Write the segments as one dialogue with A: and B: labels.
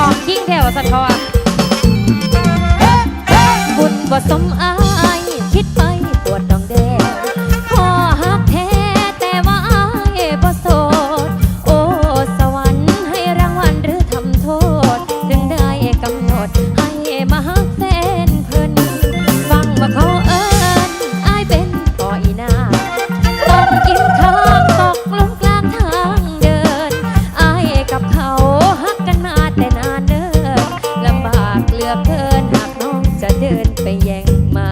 A: ออกยิ่งแถวสะทอนบุญบ่สมอาย ดให้มาฮักแฟนเพิ่นฟังว่าเขาเอิญอายเป็นพ่ออีนาต้องกินข้าวตกลงกลางทางเดินอายกับเขาฮักกันมาแต่นานเนินลำบากเลือกเกินหากน้องจะเดินไปแย่งมา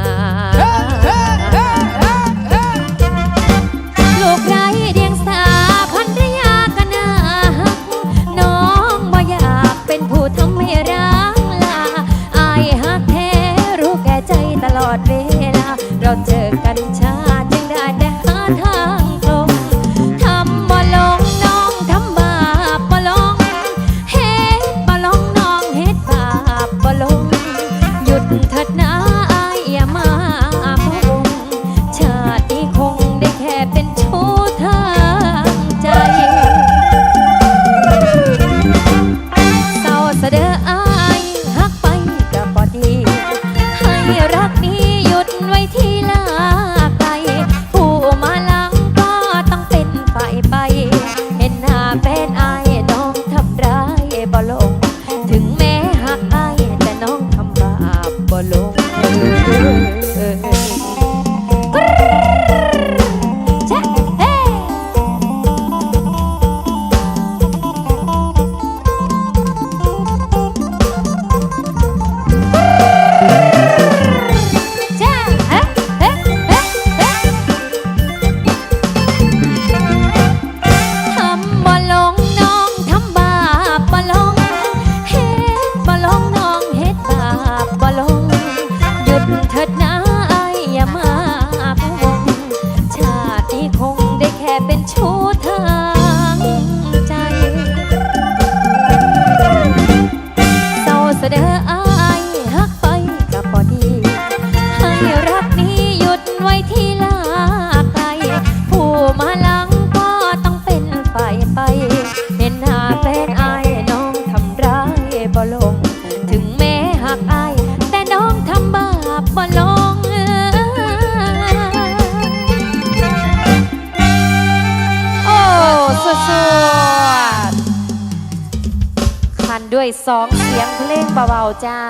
A: ลูกไรเดียงสาพันรยากันนาน้องบ่อยากเป็นผู้ทำไม่รัก เราเจอกันชาจึงได้แต่หาทาง ลง ถึงแม้หักอาย แต่น้องทำบาปบ่ลงโอ้สุดๆคันด้วยสองเสียงเพลงเบาๆจ้า